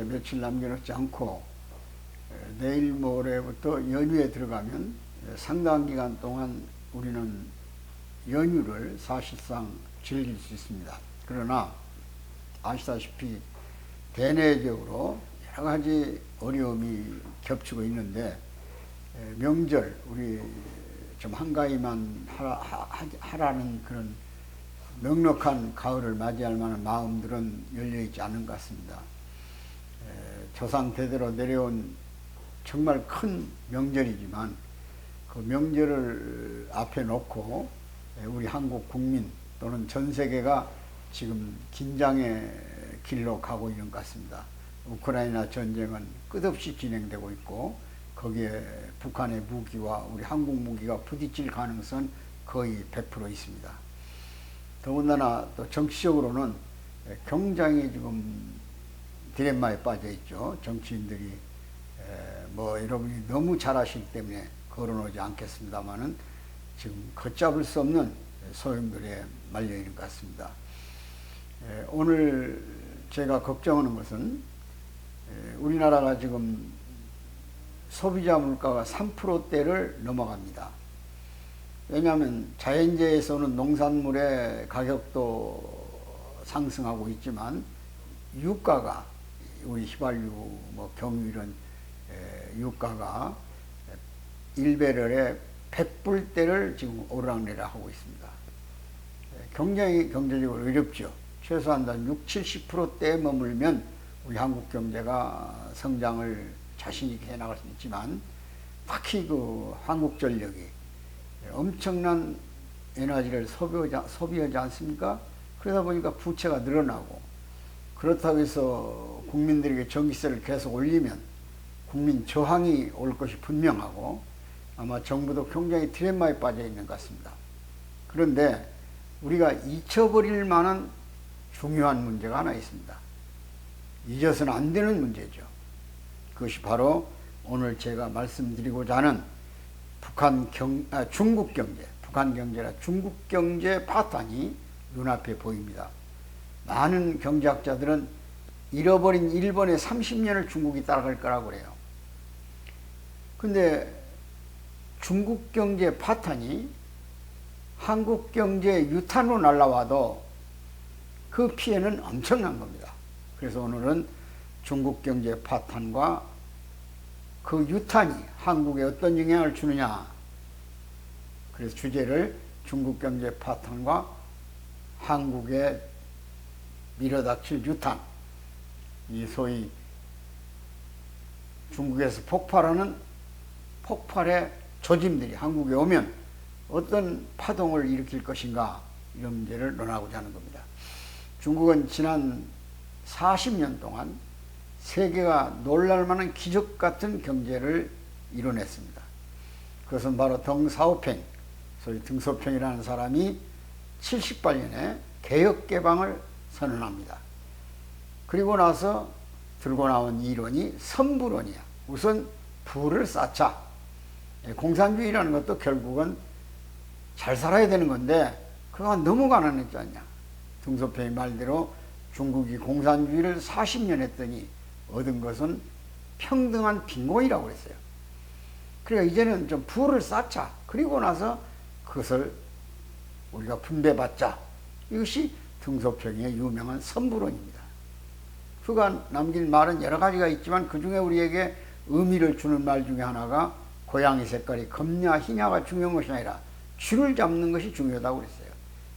이제 며칠 남겨놓지 않고 에, 내일 모레부터 연휴에 들어가면 에, 상당 기간 동안 우리는 연휴를 사실상 즐길 수 있습니다. 그러나 아시다시피 대내적으로 여러 가지 어려움이 겹치고 있는데 에, 명절 우리 좀 한가위만 하라, 하, 하라 는 그런 넉넉한 가을을 맞이할 만한 마음들은 열려 있지 않은 것 같습니다. 에, 조상 대대로 내려온 정말 큰 명절이지만 그 명절을 앞에 놓고 에, 우리 한국 국민 또는 전 세계가 지금 긴장의 길로 가고 있는 것 같습니다. 우크라이나 전쟁은 끝없이 진행되고 있고 거기에 북한의 무기와 우리 한국 무기가 부딪힐 가능성은 거의 100% 있습니다. 더군다나 또 정치적으로는 굉장히 지금 디레마에 빠져 있죠. 정치인들이 뭐 여러분이 너무 잘하시기 때문에 거론하지 않겠습니다만은 지금 걷잡을 수 없는 소용돌이에 말려 있는 것 같습니다. 오늘 제가 걱정하는 것은 우리나라가 지금 소비자 물가가 3%대를 넘어갑니다. 왜냐하면 자연재해에서는 농산물의 가격도 상승하고 있지만 유가가 우리 휘발유, 뭐 경유 이런 유가가 1배럴에 100불대를 지금 오르락내락 하고 있습니다. 굉장히 경제적으로 어렵죠. 최소한 한 6, 70%대에 머물면 우리 한국 경제가 성장을 자신 있게 해나갈 수 있지만 특히 그 한국전력이 엄청난 에너지를 소비하지, 소비하지 않습니까? 그러다 보니까 부채가 늘어나고 그렇다고 해서 국민들에게 전기세를 계속 올리면 국민 저항이 올 것이 분명하고 아마 정부도 굉장히 디레마에 빠져 있는 것 같습니다. 그런데 우리가 잊혀버릴 만한 중요한 문제가 하나 있습니다. 잊어서는 안 되는 문제죠. 그것이 바로 오늘 제가 말씀드리고자 하는 북한 경, 아, 중국 경제, 북한 경제라 중국 경제 파탄이 눈앞에 보입니다. 많은 경제학자들은 잃어버린 일본의 30년을 중국이 따라갈 거라고 그래요. 근데 중국 경제 파탄이 한국 경제 유탄으로 날라와도 그 피해는 엄청난 겁니다. 그래서 오늘은 중국 경제 파탄과 그 유탄이 한국에 어떤 영향을 주느냐. 그래서 주제를 중국 경제 파탄과 한국에 밀어닥칠 유탄. 이 소위 중국에서 폭발하는 폭발의 조짐들이 한국에 오면 어떤 파동을 일으킬 것인가 이런 문제를 논하고자 하는 겁니다. 중국은 지난 40년 동안 세계가 놀랄만한 기적 같은 경제를 이뤄냈습니다. 그것은 바로 덩사오팽, 소위 등소평이라는 사람이 78년에 개혁 개방을 선언합니다. 그리고 나서 들고 나온 이론이 선부론이야. 우선 부를 쌓자. 예, 공산주의라는 것도 결국은 잘 살아야 되는 건데 그가 너무 가난했지 않냐. 등소평의 말대로 중국이 공산주의를 40년 했더니 얻은 것은 평등한 빈곤이라고 그랬어요. 그러니까 이제는 좀 부를 쌓자. 그리고 나서 그것을 우리가 분배받자. 이것이 등소평의 유명한 선부론입니다. 그가 남긴 말은 여러 가지가 있지만 그 중에 우리에게 의미를 주는 말 중에 하나가 고양이 색깔이 검냐 희냐가 중요한 것이 아니라 쥐를 잡는 것이 중요하다고 그랬어요.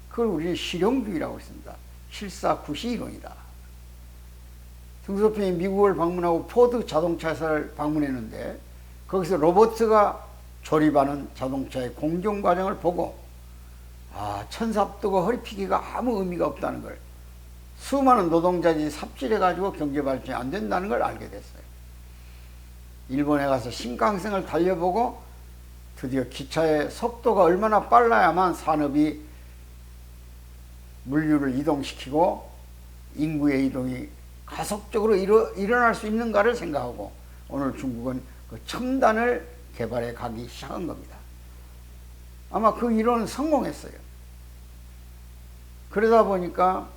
그걸 우리는 실용주의라고 했습니다. 실사구시 이론이다. 등소평이 미국을 방문하고 포드 자동차 회사를 방문했는데 거기서 로버트가 조립하는 자동차의 공정 과정을 보고 아 천삽도가 허리 피기가 아무 의미가 없다는 걸 수많은 노동자들이 삽질해 가지고 경제 발전이 안 된다는 걸 알게 됐어요. 일본에 가서 신강생을 달려보고 드디어 기차의 속도가 얼마나 빨라야만 산업이 물류를 이동시키고 인구의 이동이 가속적으로 일어, 일어날 수 있는가를 생각하고 오늘 중국은 그 첨단을 개발해 가기 시작한 겁니다. 아마 그 이론은 성공했어요. 그러다 보니까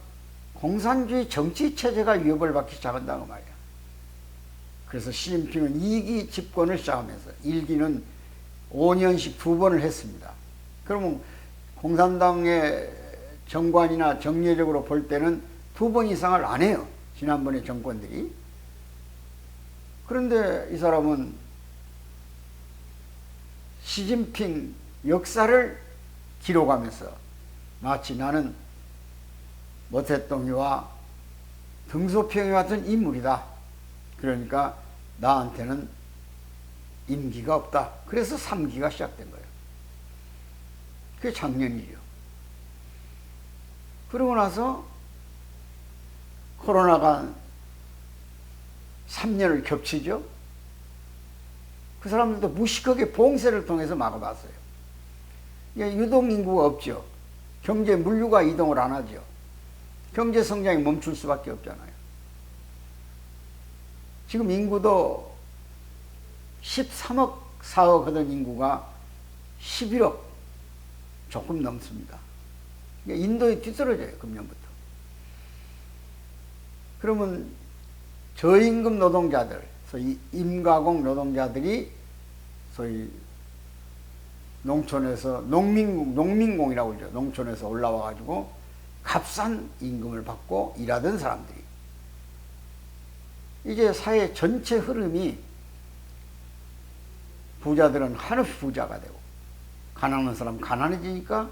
공산주의 정치 체제가 위협을 받기 시작한다고 말이야. 그래서 시진핑은 2기 집권을 시작하면서 1기는 5년씩 두 번을 했습니다. 그러면 공산당의 정관이나 정례적으로 볼 때는 두 번 이상을 안 해요. 지난번에 정권들이. 그런데 이 사람은 시진핑 역사를 기록하면서 마치 나는 모태똥이와 등소평이 같은 인물이다. 그러니까 나한테는 임기가 없다. 그래서 3기가 시작된 거예요. 그게 작년이죠. 그러고 나서 코로나가 3년을 겹치죠. 그 사람들도 무식하게 봉쇄를 통해서 막아봤어요. 유동 인구가 없죠. 경제 물류가 이동을 안 하죠. 경제 성장이 멈출 수밖에 없잖아요. 지금 인구도 13억 4억 하던 인구가 11억 조금 넘습니다. 인도에 뒤떨어져요, 금년부터. 그러면 저임금 노동자들, 소위 임가공 노동자들이 소위 농촌에서 농민, 농민공이라고 그러죠. 농촌에서 올라와가지고 값싼 임금을 받고 일하던 사람들이. 이제 사회 전체 흐름이 부자들은 한없이 부자가 되고 가난한 사람 가난해지니까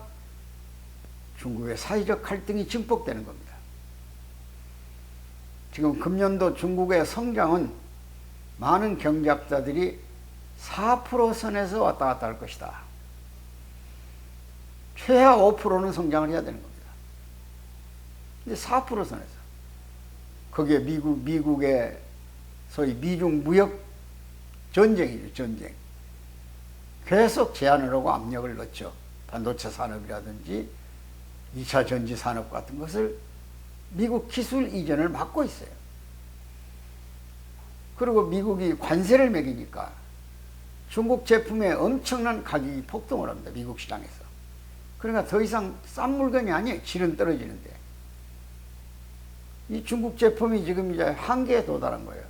중국의 사회적 갈등이 증폭되는 겁니다. 지금 금년도 중국의 성장은 많은 경제학자들이 4% 선에서 왔다 갔다 할 것이다. 최하 5%는 성장을 해야 되는 겁니다. 근데 4% 선에서. 거기에 미국, 미국의 소위 미중 무역 전쟁이죠, 전쟁. 계속 제한을 하고 압력을 넣죠. 반도체 산업이라든지 2차 전지 산업 같은 것을 미국 기술 이전을 막고 있어요. 그리고 미국이 관세를 매기니까 중국 제품에 엄청난 가격이 폭등을 합니다. 미국 시장에서. 그러니까 더 이상 싼 물건이 아니에요. 질은 떨어지는데. 이 중국 제품이 지금 이제 한계에 도달한 거예요.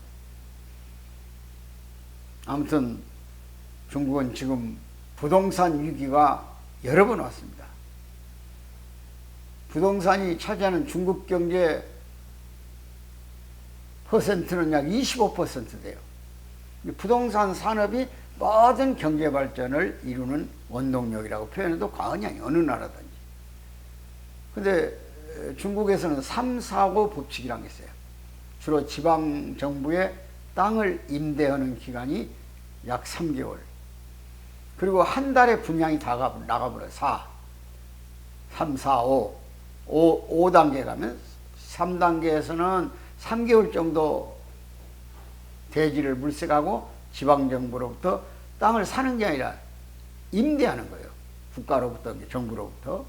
아무튼 중국은 지금 부동산 위기가 여러 번 왔습니다. 부동산이 차지하는 중국 경제 퍼센트는 약 25% 돼요. 부동산 산업이 모든 경제 발전을 이루는 원동력이라고 표현해도 과언이 아니에요. 어느 나라든지. 근데 중국에서는 3, 4, 5 법칙이라는 게 있어요. 주로 지방 정부에 땅을 임대하는 기간이 약 3개월. 그리고 한 달에 분양이 다 나가버려요. 4, 3, 4, 5. 5, 5단계 가면 3단계에서는 3개월 정도 대지를 물색하고 지방정부로부터 땅을 사는 게 아니라 임대하는 거예요. 국가로부터, 정부로부터.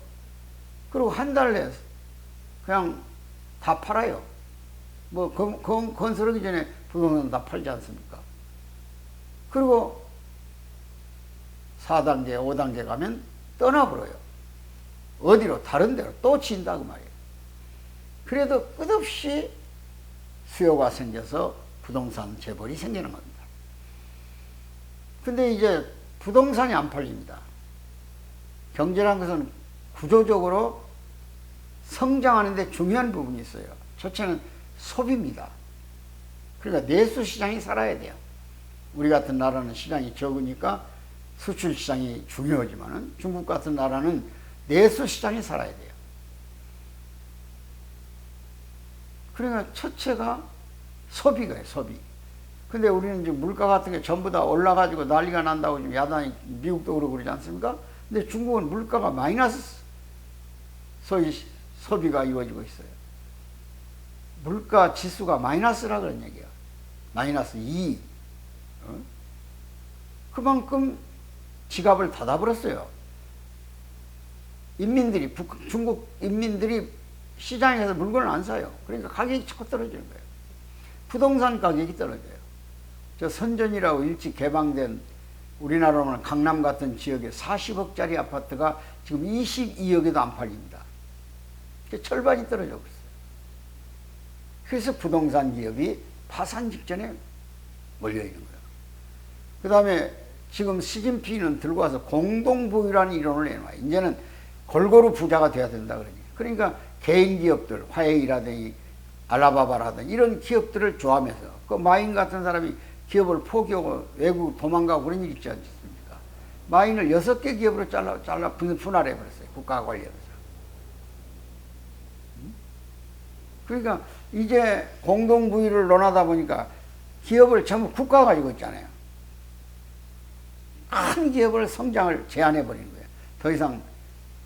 그리고 한 달 내에 그냥 다 팔아요. 뭐, 건, 건, 건설하기 전에 부동산 다 팔지 않습니까? 그리고 4단계, 5단계 가면 떠나버려요. 어디로? 다른 데로 또 친다고 말이에요. 그래도 끝없이 수요가 생겨서 부동산 재벌이 생기는 겁니다. 근데 이제 부동산이 안 팔립니다. 경제란 것은 구조적으로 성장하는데 중요한 부분이 있어요. 첫째는 소비입니다. 그러니까 내수 시장이 살아야 돼요. 우리 같은 나라는 시장이 적으니까 수출 시장이 중요하지만은 중국 같은 나라는 내수 시장이 살아야 돼요. 그러니까 첫째가 소비가요, 소비. 근데 우리는 지금 물가 같은 게 전부 다 올라가지고 난리가 난다고 지금 야단이 미국도 그러고 그러지 않습니까? 근데 중국은 물가가 마이너스 소위 소비가 이루어지고 있어요. 물가 지수가 마이너스라 그런 얘기야. 마이너스 2. 어? 그만큼 지갑을 닫아버렸어요. 인민들이, 북, 중국 인민들이 시장에서 물건을 안 사요. 그러니까 가격이 자꾸 떨어지는 거예요. 부동산 가격이 떨어져요. 저 선전이라고 일찍 개방된 우리나라로는 강남 같은 지역에 40억짜리 아파트가 지금 22억에도 안 팔립니다. 철반이 떨어져 버렸어요. 그래서 부동산 기업이 파산 직전에 몰려 있는 거예요. 그 다음에 지금 시진핑은 들고 와서 공동부유라는 이론을 내놔. 이제는 골고루 부자가 돼야 된다 그러니. 그러니까 개인 기업들, 화웨이라든지 알라바바라든지 이런 기업들을 좋아하면서 그 마인 같은 사람이 기업을 포기하고 외국 도망가고 그런 일 있지 않습니까? 마인을 여섯 개 기업으로 잘라, 잘라 분- 분할해 버렸어요. 국가 관리하면서. 그러니까 이제 공동부유를 논하다 보니까 기업을 전부 국가가 가지고 있잖아요. 큰 기업을 성장을 제한해 버리는 거예요. 더 이상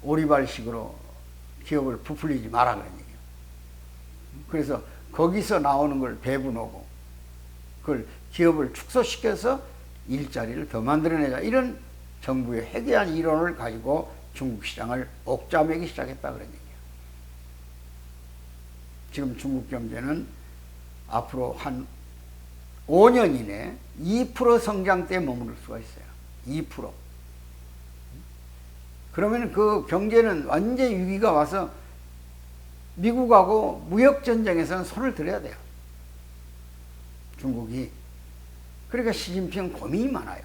오리발식으로 기업을 부풀리지 마라 그런 얘기예요. 그래서 거기서 나오는 걸 배분하고 그걸 기업을 축소시켜서 일자리를 더 만들어내자 이런 정부의 해괴한 이론을 가지고 중국 시장을 옥잠매기 시작했다 그런 얘기예요. 지금 중국 경제는 앞으로 한 5년 이내 2% 성장대에 머무를 수가 있어요. 2%. 그러면 그 경제는 완전 위기가 와서 미국하고 무역 전쟁에서는 손을 들어야 돼요. 중국이. 그러니까 시진핑 고민이 많아요.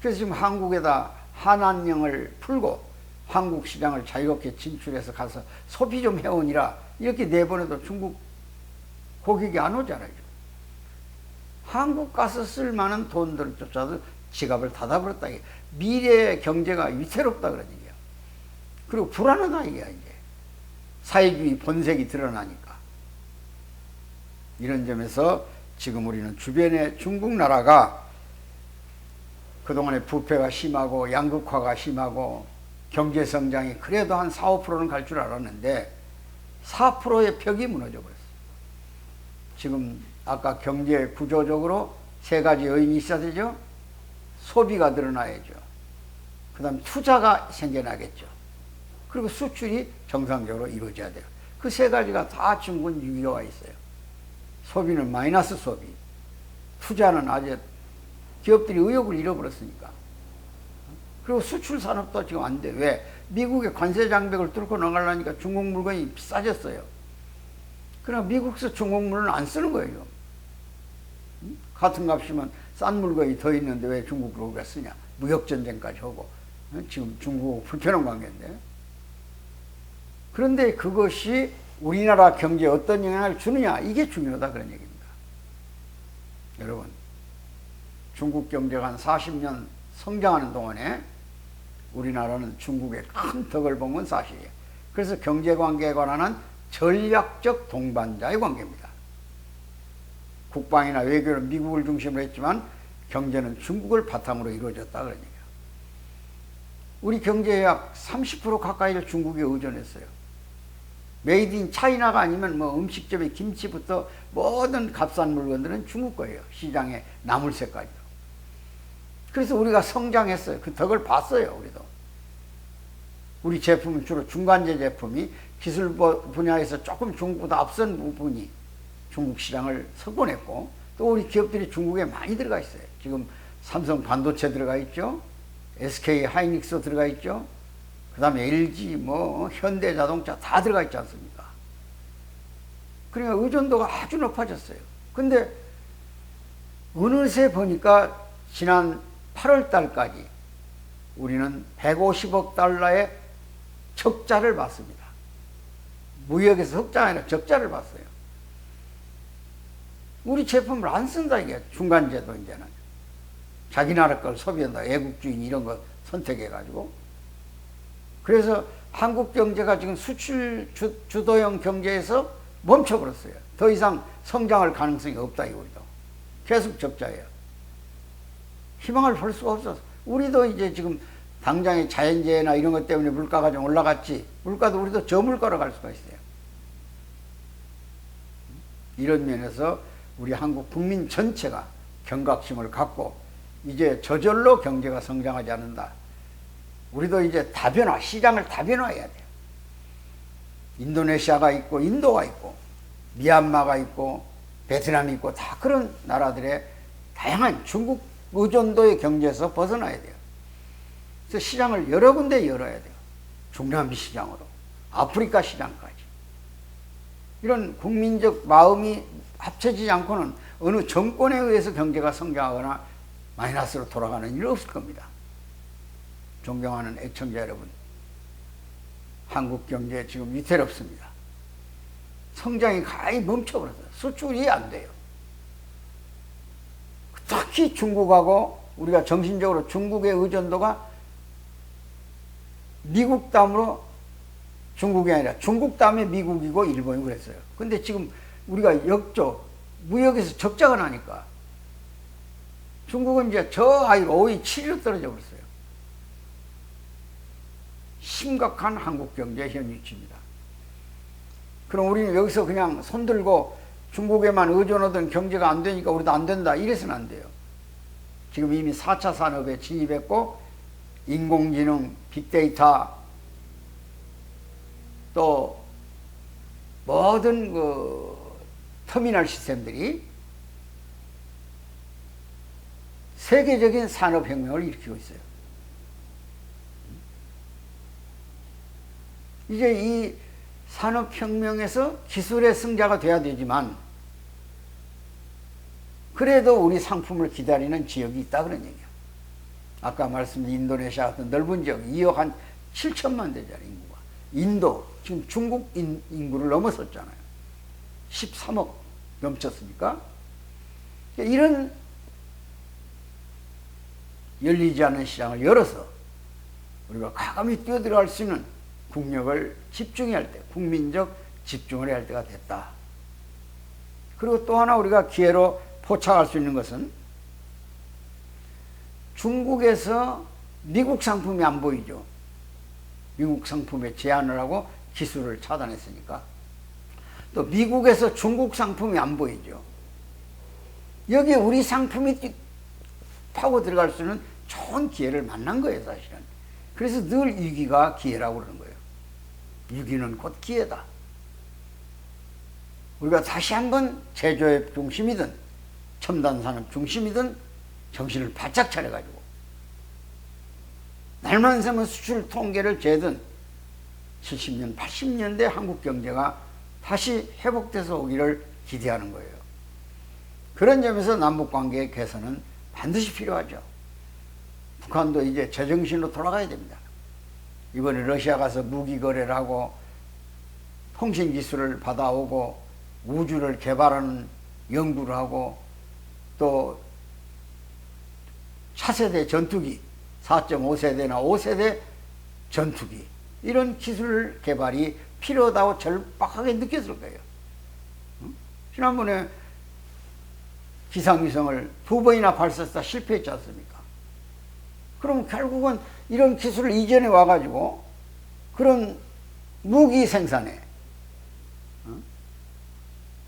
그래서 지금 한국에다 한한령을 풀고 한국 시장을 자유롭게 진출해서 가서 소비 좀 해오니라 이렇게 내보내도 중국 고객이 안 오잖아요. 한국 가서 쓸 만한 돈들조차도 지갑을 닫아버렸다. 미래의 경제가 위태롭다 그런 얘기야. 그리고 불안하다 이게 이제. 사회주의 본색이 드러나니까. 이런 점에서 지금 우리는 주변의 중국 나라가 그동안에 부패가 심하고 양극화가 심하고 경제 성장이 그래도 한 4, 5%는 갈 줄 알았는데 4%의 벽이 무너져 버렸어요. 지금 아까 경제 구조적으로 세 가지 요인이 있어야 되죠. 소비가 늘어나야죠. 그 다음 투자가 생겨나겠죠. 그리고 수출이 정상적으로 이루어져야 돼요. 그 세 가지가 다 중국 유효가 있어요. 소비는 마이너스 소비. 투자는 아주 기업들이 의욕을 잃어버렸으니까. 그리고 수출 산업도 지금 안 돼. 왜? 미국의 관세 장벽을 뚫고 나가려니까 중국 물건이 비싸졌어요. 그러나 미국에서 중국 물건을 안 쓰는 거예요. 응? 같은 값이면 싼 물건이 더 있는데 왜 중국으로 우리가 쓰냐? 무역전쟁까지 하고. 응? 지금 중국 불편한 관계인데. 그런데 그것이 우리나라 경제에 어떤 영향을 주느냐? 이게 중요하다 그런 얘기입니다. 여러분, 중국 경제가 한 40년 성장하는 동안에 우리나라는 중국의 큰 덕을 본 건 사실이에요. 그래서 경제관계에 관한 전략적 동반자의 관계입니다. 국방이나 외교는 미국을 중심으로 했지만 경제는 중국을 바탕으로 이루어졌다 얘기예요. 우리 경제의 약 30% 가까이를 중국에 의존했어요. 메이드 인 차이나가 아니면 뭐 음식점의 김치부터 모든 값싼 물건들은 중국 거예요. 시장에 나물새까지도. 그래서 우리가 성장했어요. 그 덕을 봤어요, 우리도. 우리 제품은 주로 중간재 제품이 기술 분야에서 조금 중국보다 앞선 부분이 중국 시장을 석권했고 또 우리 기업들이 중국에 많이 들어가 있어요. 지금 삼성 반도체 들어가 있죠. SK 하이닉스 들어가 있죠. 그 다음에 LG, 뭐, 현대 자동차 다 들어가 있지 않습니까? 그러니까 의존도가 아주 높아졌어요. 근데 어느새 보니까 지난 8월 달까지 우리는 150억 달러의 적자를 봤습니다. 무역에서 흑자 아니라 적자를 봤어요. 우리 제품을 안 쓴다 이게 중간재도 이제는 자기 나라 걸 소비한다 애국주의 이런 거 선택해 가지고 그래서 한국 경제가 지금 수출 주, 주도형 경제에서 멈춰버렸어요. 더 이상 성장할 가능성이 없다 이거죠. 계속 적자예요. 희망을 볼 수가 없어서 우리도 이제 지금 당장의 자연재해나 이런 것 때문에 물가가 좀 올라갔지 물가도 우리도 저물가로 갈 수가 있어요. 이런 면에서 우리 한국 국민 전체가 경각심을 갖고 이제 저절로 경제가 성장하지 않는다. 우리도 이제 다변화, 시장을 다변화해야 돼요. 인도네시아가 있고, 인도가 있고, 미얀마가 있고, 베트남이 있고, 다 그런 나라들의 다양한 중국 의존도의 경제에서 벗어나야 돼요. 그래서 시장을 여러 군데 열어야 돼요. 중남미 시장으로, 아프리카 시장까지. 이런 국민적 마음이 합쳐지지 않고는 어느 정권에 의해서 경제가 성장하거나 마이너스로 돌아가는 일 없을 겁니다. 존경하는 애청자 여러분, 한국 경제 지금 위태롭습니다. 성장이 가히 멈춰버렸어요. 수출이 안 돼요. 특히 중국하고 우리가 정신적으로 중국의 의존도가 미국 다음으로 중국이 아니라 중국 다음에 미국이고 일본이 그랬어요. 근데 지금 우리가 역적, 무역에서 적자가 나니까 중국은 이제 저 아이로 5위 7위로 떨어져 버렸어요. 심각한 한국 경제 현 위치입니다. 그럼 우리는 여기서 그냥 손들고 중국에만 의존하던 경제가 안 되니까 우리도 안 된다. 이래서는 안 돼요. 지금 이미 4차 산업에 진입했고, 인공지능, 빅데이터, 또 모든 그 터미널 시스템들이 세계적인 산업혁명을 일으키고 있어요. 이제 이 산업혁명에서 기술의 승자가 돼야 되지만 그래도 우리 상품을 기다리는 지역이 있다 그런 얘기야. 아까 말씀드린 인도네시아 같은 넓은 지역 2억 한 7천만 대짜리 인구가 인도 지금 중국 인, 인구를 넘어섰잖아요. 13억 넘쳤으니까 이런 열리지 않은 시장을 열어서 우리가 과감히 뛰어들어갈 수 있는 국력을 집중해야 할 때, 국민적 집중을 해야 할 때가 됐다. 그리고 또 하나 우리가 기회로 포착할 수 있는 것은 중국에서 미국 상품이 안 보이죠. 미국 상품에 제한을 하고 기술을 차단했으니까. 또 미국에서 중국 상품이 안 보이죠. 여기에 우리 상품이 파고 들어갈 수 있는 좋은 기회를 만난 거예요, 사실은. 그래서 늘 위기가 기회라고 그러는 거예요. 위기는 곧 기회다. 우리가 다시 한번 제조업 중심이든 첨단 산업 중심이든 정신을 바짝 차려가지고 날만 새면 수출 통계를 재든 70년, 80년대 한국 경제가 다시 회복돼서 오기를 기대하는 거예요. 그런 점에서 남북 관계의 개선은 반드시 필요하죠. 북한도 이제 제정신으로 돌아가야 됩니다. 이번에 러시아 가서 무기 거래를 하고 통신 기술을 받아오고 우주를 개발하는 연구를 하고 또 차세대 전투기 4.5세대나 5세대 전투기 이런 기술 개발이 필요하다고 절박하게 느꼈을 거예요. 지난번에 기상위성을 두 번이나 발사했다 실패했지 않습니까? 그럼 결국은 이런 기술을 이전에 와가지고 그런 무기 생산에 어?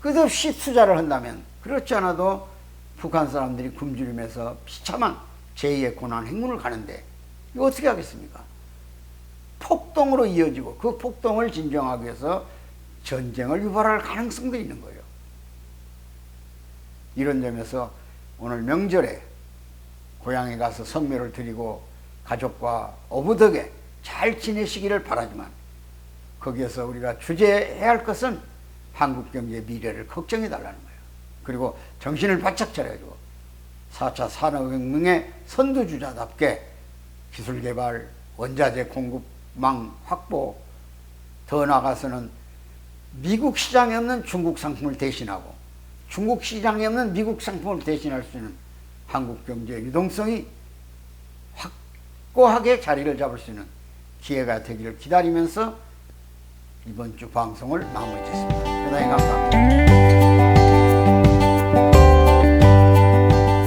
끝없이 투자를 한다면 그렇지 않아도 북한 사람들이 굶주림에서 비참한 제2의 고난 행군을 가는데 이거 어떻게 하겠습니까? 폭동으로 이어지고 그 폭동을 진정하기 위해서 전쟁을 유발할 가능성도 있는 거예요. 이런 점에서 오늘 명절에 고향에 가서 성묘를 드리고 가족과 어부덕에 잘 지내시기를 바라지만 거기에서 우리가 주제해야 할 것은 한국 경제의 미래를 걱정해 달라는 거예요. 그리고 정신을 바짝 차려가지고 4차 산업혁명의 선두주자답게 기술 개발, 원자재 공급망 확보, 더 나아가서는 미국 시장에 없는 중국 상품을 대신하고 중국 시장에 없는 미국 상품을 대신할 수 있는 한국 경제 유동성이 확고하게 자리를 잡을 수 있는 기회가 되기를 기다리면서 이번 주 방송을 마무리 짓습니다. 대단히 감사합니다.